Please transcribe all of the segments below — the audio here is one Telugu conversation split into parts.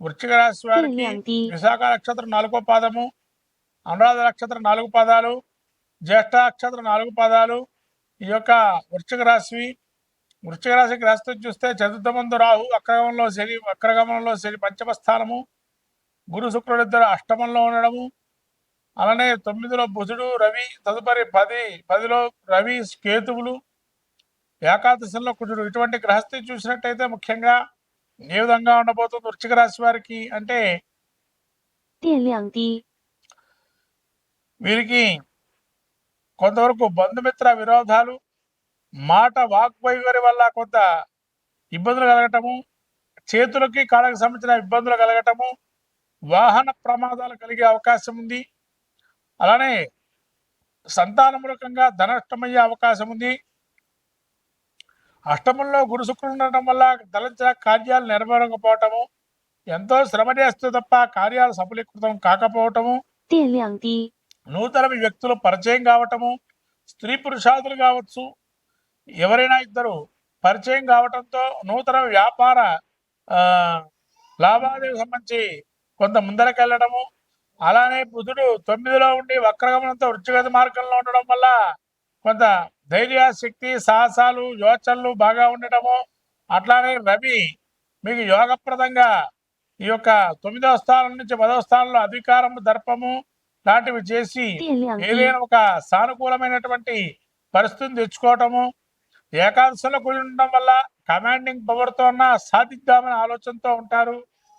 వృశ్చిక రాశి వారికి విశాఖ నక్షత్రం నాలుగో పాదము అనురాధ నక్షత్రం నాలుగు పాదాలు జ్యేష్ఠ నక్షత్రం నాలుగు పాదాలు. ఈ యొక్క వృశ్చిక రాశి వృశ్చిక రాశి గ్రస్తం చూస్తే చతుర్థ మందు రాహు వక్రగమంలో శని వక్రగమనంలో శని పంచమ స్థానము గురు శుక్రుడు ఇద్దరు అష్టమంలో ఉండడము. అలానే తొమ్మిదిలో బుధుడు రవి తదుపరి పది పదిలో రవి కేతువులు ఏకాదశంలో కుజుడు. ఇటువంటి గ్రహస్థితి చూసినట్టయితే ముఖ్యంగా ఏ విధంగా ఉండబోతుంది వృశ్చిక రాశి వారికి అంటే? వీరికి కొంతవరకు బంధుమిత్ర విరోధాలు మాట వాగ్వైఖరి వల్ల కొంత ఇబ్బందులు కలగటము చేతులకి కాళ్ళకి సంబంధించిన ఇబ్బందులు కలగటము వాహన ప్రమాదాలు కలిగే అవకాశం ఉంది. అలానే సంతానమూలకంగా ధనష్టమయ్యే అవకాశం ఉంది. అష్టమంలో గురు శుక్రుడు ఉండటం వల్ల తలంచిన కార్యాలు నెరవేరకపోవటము ఎంతో శ్రమ చేస్తూ తప్ప కార్యాలు సఫలీకృతం కాకపోవటము నూతన వ్యక్తులు పరిచయం కావటము స్త్రీ పురుషాదులు కావచ్చు ఎవరైనా ఇద్దరు పరిచయం కావటంతో నూతన వ్యాపార లాభాదేవి సంబంధించి కొంత ముందరకెళ్ళడము అలానే బుధుడు తొమ్మిదిలో ఉండి వక్రగమనంతో వృత్తిగత మార్గంలో ఉండడం వల్ల కొంత ధైర్య శక్తి సాహసాలు యోచనలు బాగా ఉండటము. అట్లానే రవి మీకు యోగప్రదంగా ఈ యొక్క తొమ్మిదవ స్థానం నుంచి పదవ స్థానంలో అధికారము దర్పము లాంటివి చేసి ఏదైనా ఒక సానుకూలమైనటువంటి పరిస్థితిని తెచ్చుకోవటము. ఏకాదశిలో కూడి ఉండడం వల్ల కమాండింగ్ పవర్తో ఉన్న సాధిద్దామనే ఆలోచనతో ఉంటారు.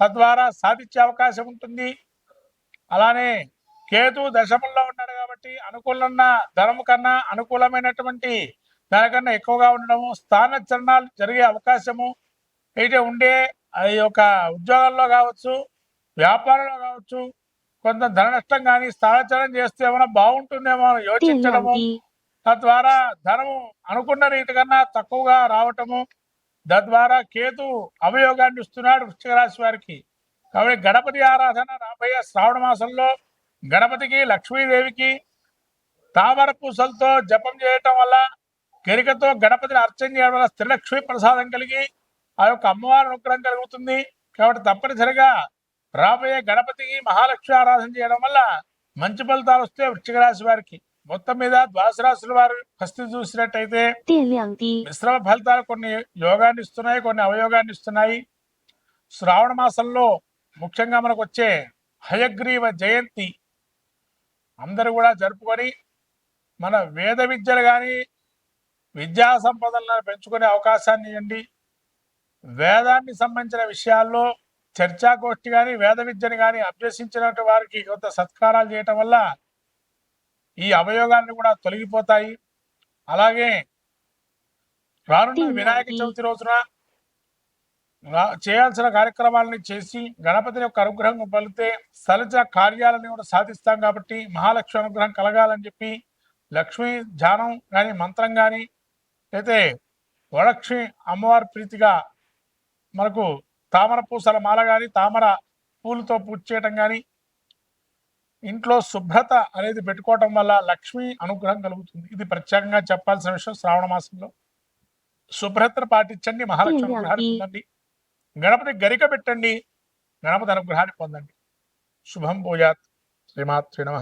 తద్వారా సాధించే అవకాశం ఉంటుంది. అలానే కేతు దశమంలో ఉన్నాడు కాబట్టి అనుకూలన్న ధనం కన్నా అనుకూలమైనటువంటి దానికన్నా ఎక్కువగా ఉండడము స్థాన చరణాలు జరిగే అవకాశము అయితే ఉండే ఈ యొక్క ఉద్యోగాల్లో కావచ్చు వ్యాపారంలో కావచ్చు కొంత ధన నష్టం కానీ స్థానచరణం చేస్తే ఏమైనా బాగుంటుందేమో యోచించడము తద్వారా ధనము అనుకున్న రీతి కన్నా తక్కువగా రావటము తద్వారా కేతు అవయోగాన్ని ఇస్తున్నాడు వృశ్చిక రాశి వారికి. కాబట్టి గణపతి ఆరాధన రాబోయే శ్రావణ మాసంలో గణపతికి లక్ష్మీదేవికి తామర పూసలతో జపం చేయటం వల్ల కెరికతో గణపతిని అర్చన చేయడం వల్ల త్రిలక్ష్మి ప్రసాదం కలిగి ఆ యొక్క అమ్మవారి అనుగ్రహం కలుగుతుంది. కాబట్టి తప్పనిసరిగా రాబోయే గణపతికి మహాలక్ష్మి ఆరాధన చేయడం వల్ల మంచి ఫలితాలు వస్తే వృశ్చిక రాశి వారికి. మొత్తం మీద ద్వాదశ రాశుల వారు హస్తి చూసినట్టయితే మిశ్రమ ఫలితాలు కొన్ని యోగాన్ని ఇస్తున్నాయి కొన్ని అవయోగాన్ని ఇస్తున్నాయి. శ్రావణ మాసంలో ముఖ్యంగా మనకు వచ్చే హయగ్రీవ జయంతి అందరూ కూడా జరుపుకొని మన వేద విద్యలు కానీ విద్యా సంపదలను పెంచుకునే అవకాశాన్ని ఇవ్వండి. వేదాన్ని సంబంధించిన విషయాల్లో చర్చాగోష్ఠి కానీ వేద విద్యను కానీ అభ్యసించినట్టు వారికి కొంత సత్కారాలు చేయటం వల్ల ఈ అవయోగాన్ని కూడా తొలగిపోతాయి. అలాగే రానున్న వినాయక చవితి రోజున చేయాల్సిన కార్యక్రమాలని చేసి గణపతి యొక్క అనుగ్రహం పలితే సలజ కార్యాలను కూడా సాధిస్తాం కాబట్టి మహాలక్ష్మి అనుగ్రహం కలగాలని చెప్పి లక్ష్మీ ధ్యానం కానీ మంత్రం కానీ అయితే వరలక్ష్మి అమ్మవారి ప్రీతిగా మనకు తామర పూసల మాల కానీ తామర పూలతో పూజ చేయటం కానీ ఇంట్లో శుభ్రత అనేది పెట్టుకోవటం వల్ల లక్ష్మి అనుగ్రహం కలుగుతుంది. ఇది ప్రత్యేకంగా చెప్పాల్సిన విషయం శ్రావణ మాసంలో. శుభ్రతను పాటించండి మహాలక్ష్మి అనుగ్రహాన్ని. పొందండి. గణపతి గరిక పెట్టండి గణపతి అనుగ్రహాన్ని పొందండి. శుభం భూయాత్. శ్రీమాత్రి నమ.